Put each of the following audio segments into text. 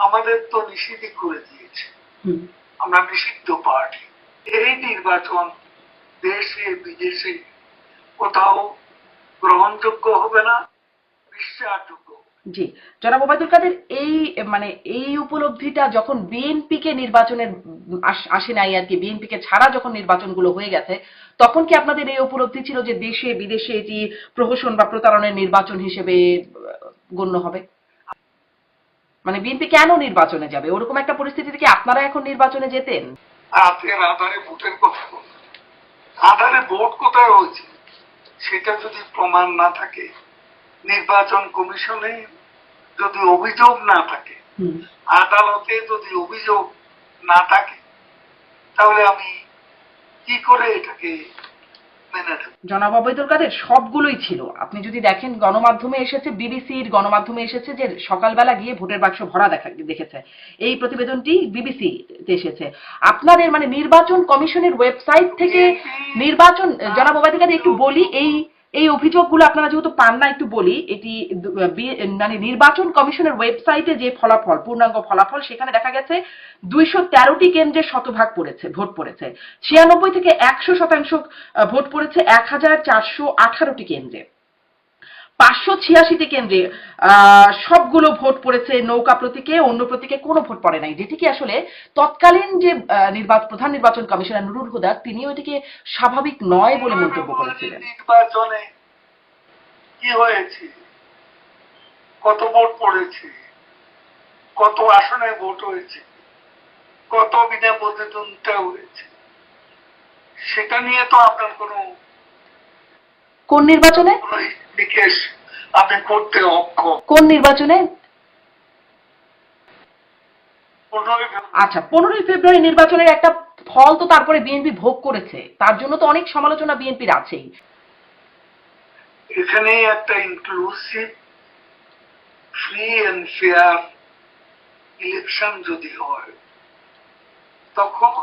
আমাদের তো নিষিদ্ধ করে দিয়েছে। আমরা নিষিদ্ধ পার্টি এই নির্বাচন দেশে বিদেশে কোথাও গ্রহণযোগ্য হবে না বিশ্বাসযোগ্য জি। জনাব ওবায়দুল কাদের এই মানে এই উপলব্ধিটা যখন বিএনপি কে নির্বাচনের আসে নাই আর কি বিএনপি কে ছাড়া যখন নির্বাচনগুলো হয়ে গেছে তখন কি আপনাদের এই উপলব্ধি ছিল যে দেশে বিদেশে এটি প্রহসন বা প্রতারণের নির্বাচন হিসেবে গণ্য হবে? মানে বিএনপি কেন নির্বাচনে যাবে? ওরকম একটা পরিস্থিতি থেকে আপনারা এখন নির্বাচনে যেতেন? রাতের আধারে ভোটের কথা আধারে ভোট কোথায় হয়েছে? সেটা যদি প্রমাণ না থাকে নির্বাচন কমিশনে যদি অভিযোগ না থাকে আদালতে যদি অভিযোগ না থাকে তাহলে আমি কি করে এটাকে জনাব অবৈদুল কাদের সবগুলোই ছিল। আপনি যদি দেখেন গণমাধ্যমে এসেছে বিবিসির গণমাধ্যমে এসেছে যে সকালবেলা গিয়ে ভোটের বাক্স ভরা দেখা দেখেছে। এই প্রতিবেদনটি বিবিসি এসেছে। আপনাদের মানে নির্বাচন কমিশনের ওয়েবসাইট থেকে নির্বাচন জনাব অবৈদুল কাদের একটু বলি এই এই অভিযোগগুলো আপনারা যেহেতু পান না, একটু বলি, এটি মানে নির্বাচন কমিশনের ওয়েবসাইটে যে ফলাফল, পূর্ণাঙ্গ ফলাফল, সেখানে দেখা গেছে দুইশো তেরোটি কেন্দ্রে শতভাগ পড়েছে, ভোট পড়েছে। ছিয়ানব্বই থেকে একশো শতাংশ ভোট পড়েছে এক হাজার চারশো আঠারোটি কেন্দ্রে। পাঁচশো ছিয়াশিটি কেন্দ্রে সবগুলো ভোট পড়েছে নৌকা প্রতীকে অন্য প্রতীকে কোনো ভোট পড়ে নাই। যেটিকে আসলে তৎকালীন যে নির্বাচন প্রধান নির্বাচন কমিশনার নুরুল হুদা তিনিও এটিকে স্বাভাবিক নয় বলে মন্তব্য করেছিলেন। নির্বাচনে কি হয়েছে? কত ভোট পড়েছে? কত আসনে ভোট হয়েছে? কত বিনা প্রতিদ্বন্দ্বিতা হয়েছে? সেটা নিয়ে তো আপনার কোনো কোন নির্বাচনে? নিকেশ আপনি করতে অক্ষম কোন নির্বাচনে? আচ্ছা পনেরোই ফেব্রুয়ারি নির্বাচনের একটা ফল তো তারপরে বিএনপি ভোগ করেছে। তার জন্য তো অনেক সমালোচনা বিএনপির আছেই। এখানে একটা inclusive free and fair election যদি হয় তখন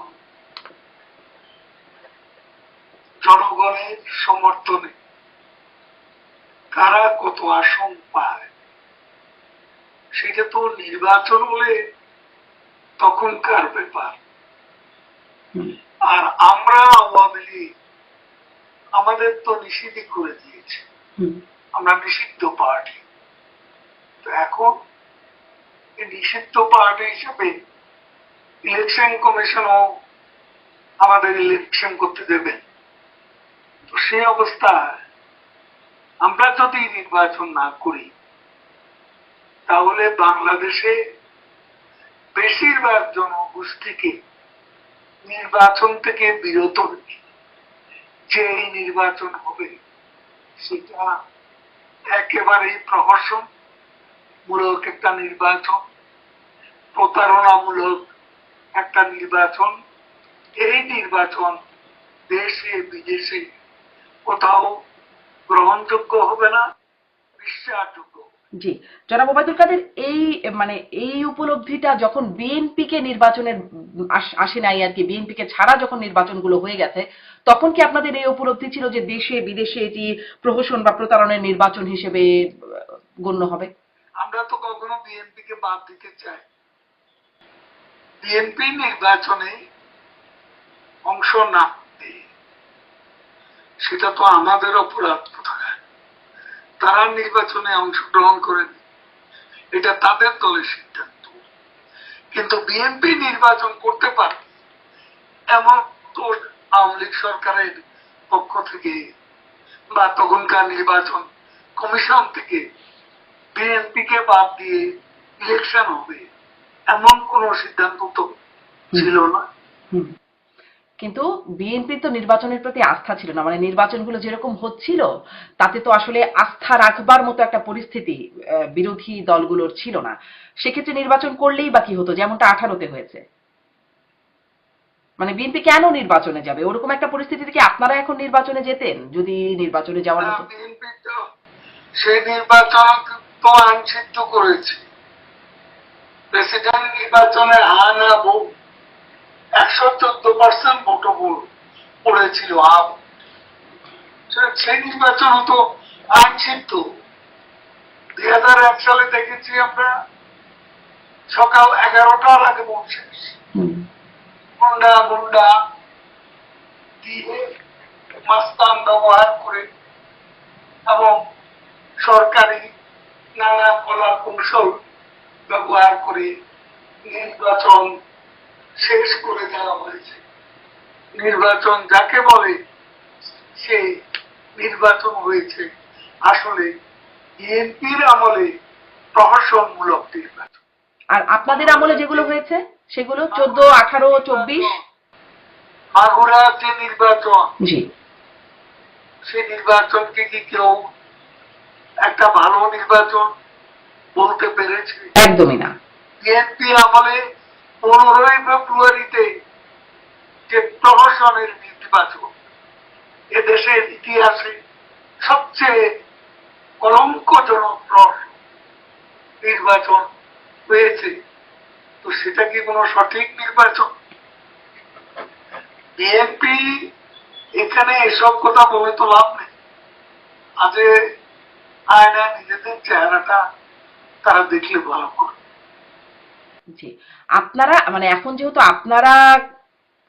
জনগণের সমর্থনে কারা কত আসন পায়? সেটা তো নির্বাচন হলে তখনকার ব্যাপার। আর আমরা আওয়ামী লীগ আমাদের তো নিষিদ্ধ করে দিয়েছে। আমরা নিষিদ্ধ পার্টি। তো এখন নিষিদ্ধ পার্টি হিসেবে ইলেকশন কমিশনও আমাদের ইলেকশন করতে দেবেন তো সেই অবস্থায় আমরা যদি নির্বাচন না করি, তাহলে বাংলাদেশে বেশিরভাগ জনগোষ্ঠীকে নির্বাচন থেকে বিরত যে এই নির্বাচন হবে, সেটা একেবারেই প্রহসন মূলক একটা নির্বাচন, প্রতারণামূলক একটা নির্বাচন। এই নির্বাচন দেশে, বিদেশে কোথাও গ্রহণযোগ্য হবে না বিশ্বাসযোগ্য জি জনাব ওবায়দুল কাদের এই মানে এই উপলব্ধিটা যখন বিএনপি কে নির্বাচনের আসে নাই আর কি বিএনপি কে ছাড়া যখন নির্বাচনগুলো হয়ে গেছে তখন কি আপনাদের এই উপলব্ধি ছিল যে দেশে বিদেশে এটি প্রহসন বা প্রতারণের নির্বাচন হিসেবে গণ্য হবে? আমরা তো কখনো বিএনপি কে বাদ দিতে চাই। বিএনপি নির্বাচনে অংশ না সেটা তো আমাদের অপরাধ কোথায় তারা নির্বাচনে অংশগ্রহণ করেন। এটা তাদের দলের সিদ্ধান্ত। কিন্তু বিএনপি নির্বাচন করতে পারে এমন তো আওয়ামী লীগ সরকারের পক্ষ থেকে বা তখনকার নির্বাচন কমিশন থেকে বিএনপি কে বাদ দিয়ে ইলেকশন হবে এমন কোন সিদ্ধান্ত তো ছিল না। কিন্তু বিএনপির তো নির্বাচনের প্রতি আস্থা ছিল না মানে নির্বাচনগুলো যেরকম হচ্ছিল তাতে তো আসলে আস্থা রাখবার মতো একটা পরিস্থিতি বিরোধী দলগুলোর ছিল না। সেক্ষেত্রে নির্বাচন করলেই বা কি হতো? যেমনটা আঠারোতে হয়েছে। মানে বিএনপি কেন নির্বাচনে যাবে? ওরকম একটা পরিস্থিতি থেকে আপনারা এখন নির্বাচনে যেতেন যদি নির্বাচনে যাওয়ার মতো? সেই নির্বাচন তো আইনসিদ্ধ করেছে। প্রেসিডেন্ট নির্বাচনে হা না ভোট একশো চোদ্দ পার্সেন্ট ভোটও পড়েছিল আপ সেই নির্বাচন তো আইনসিদ্ধ দুই হাজার এক সালে দেখেছি আমরা সকাল এগারোটার আগে গেছি। গুন্ডা গুন্ডা দিয়ে মাস্তান ব্যবহার করে এবং সরকারি নানা কলা কৌশল ব্যবহার করে নির্বাচন শেষ করে দেওয়া হয়েছে। নির্বাচন যাকে বলে সে নির্বাচন হয়েছে। আসলে বিএনপির আমলে প্রহসনমূলক নির্বাচন। আর আপনাদের আমলে যেগুলো হয়েছে সেগুলো চোদ্দ আঠারো চব্বিশ? মাগুরার যে নির্বাচন জি। সেই নির্বাচনকে কি কেউ একটা ভালো নির্বাচন বলতে পেরেছে? একদমই না। বিএনপি আমলে পনেরোই ফেব্রুয়ারিতে যে প্রহসনের নির্বাচন এদেশের ইতিহাসে সবচেয়ে কলঙ্কজনক প্রহসন নির্বাচন হয়েছে। তো সেটা কি কোনো সঠিক নির্বাচন? বিএনপি এখানে এসব কথা বলে তো লাভ নেই। আজ আয়নায় নিজেদের চেহারাটা তারা দেখলে ভালো করে। জি। আপনারা মানে এখন যেহেতু আপনারা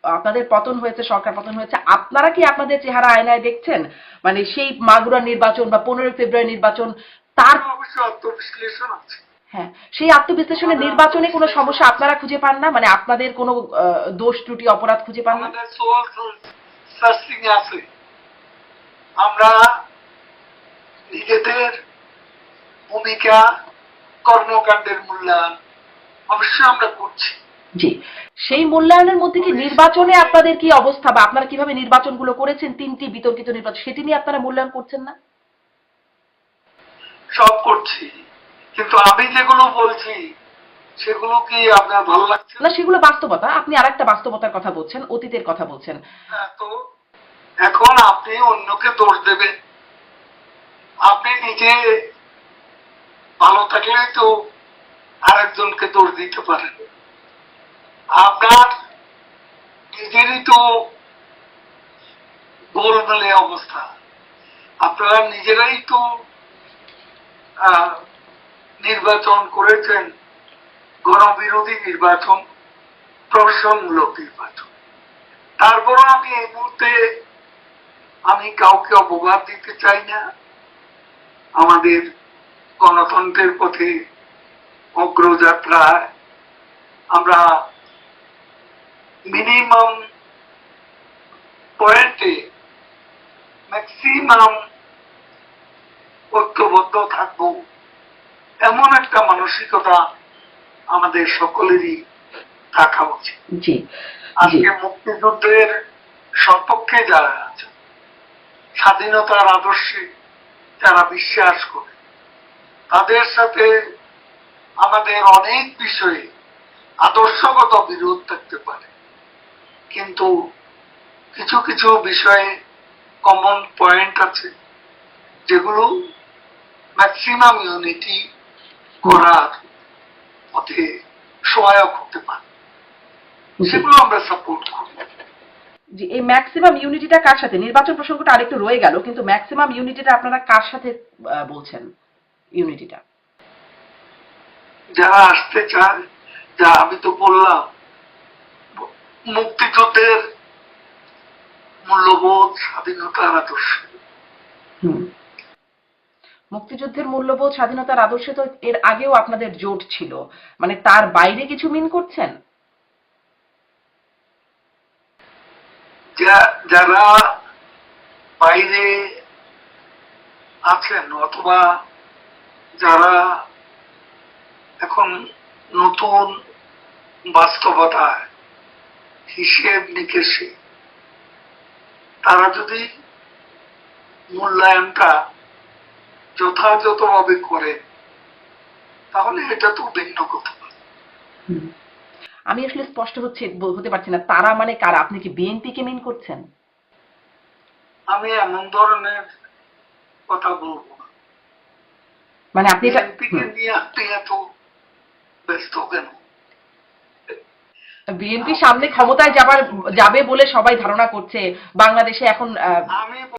আপনাদের পতন হয়েছে সরকার পতন হয়েছে আপনারা কি আপনাদের চেহারা আয়নায় দেখছেন? মানে সেই মাগুরা নির্বাচন বা পনেরোই ফেব্রুয়ারি নির্বাচন তার অবশ্যই আত্মবিশ্লেষণ আছে। হ্যাঁ সেই আত্মবিশ্লেষণে নির্বাচনে কোনো সমস্যা আপনারা খুঁজে পান না? মানে আপনাদের কোনো দোষ ত্রুটি অপরাধ খুঁজে পান না? আছে। আমরা নিজেদের ভূমিকা কর্মকাণ্ডের মূল্যায়ন অবশ্যই আমরা করছি। জি। সেই মূল্যায়নের মধ্যে কি নির্বাচনে আপনাদের কি অবস্থা বা আপনারা কীভাবে নির্বাচনগুলো করেছেন? তিনটি বিতর্কিত নির্বাচন সেটি নিয়ে আপনারা মূল্যায়ন করছেন না? সব করছি। কিন্তু আমি যেগুলো বলছি সেগুলো কি আপনার ভালো লাগছে? না সেগুলো বাস্তবতা। আপনি আরেকটা বাস্তবতার কথা বলছেন অতীতের কথা বলছেন। হ্যাঁ, তো এখন আপনি অন্যকে দোষ দেবেন। আপনি নিজে ভালো থাকলেই তো আরেকজনকে দোষ দিতে পারেন। আপনার নিজেরই তো গোলমেলে অবস্থা। আপনারা নিজেরাই তো নির্বাচন করেছেন, গণবিরোধী নির্বাচন প্রহসনমূলক নির্বাচন। তারপরও আমি এই মুহূর্তে আমি কাউকে অববাদ দিতে চাই না। আমাদের গণতন্ত্রের পথে অগ্রযাত্রায় আমরা মিনিমাম পয়েন্টে ম্যাক্সিমাম ঐক্যবদ্ধ থাকব। এমন একটা মানসিকতা আমাদের সকলেরই থাকা উচিত। আজকে মুক্তিযুদ্ধের সপক্ষে যারা আছে স্বাধীনতার আদর্শে যারা বিশ্বাস করে তাদের সাথে আমাদের অনেক বিষয়ে আদর্শগত বিরোধ থাকতে পারে। কিন্তু কিছু কিছু বিষয়ে কমন পয়েন্ট আছে, যেগুলো ম্যাক্সিমাম ইউনিটি করার পথে সহায়ক হতে পারে। সেগুলো আমরা সাপোর্ট করি। জি, এই ম্যাক্সিমাম ইউনিটিটা কার সাথে? নির্বাচন প্রসঙ্গটা আরেকটু রয়ে গেল, কিন্তু ম্যাক্সিমাম ইউনিটিটা আপনারা কার সাথে বলছেন? ইউনিটিটা যারা আসতে চায় যা আমি তো বললাম। মুক্তিযুদ্ধের মূল্যবোধ স্বাধীনতার আদর্শ। মুক্তিযুদ্ধের মূল্যবোধ স্বাধীনতার আদর্শে তো এর আগেও আপনাদের জোট ছিল। মানে তার বাইরে কিছু মিন করছেন? যা- যারা বাইরে আছেন অথবা যারা এখন নতুন বাস্তবতায় হিসেব নিকেশে তারা যদি মূল্যায়নটা যথাযথভাবে করে তাহলে এটা তো ভিন্ন কথা। আমি আসলে স্পষ্ট হচ্ছে হতে পারছি না তারা মানে কারা? আপনি কি বিএনপি কে মিন করছেন? আমি এমন ধরনের কথা বলব মানে আপনি এটা বিএনপিকে নিয়ে আপনি এত বিএনপি সামনে ক্ষমতায় যাবার যাবে বলে সবাই ধারণা করছে। বাংলাদেশে এখন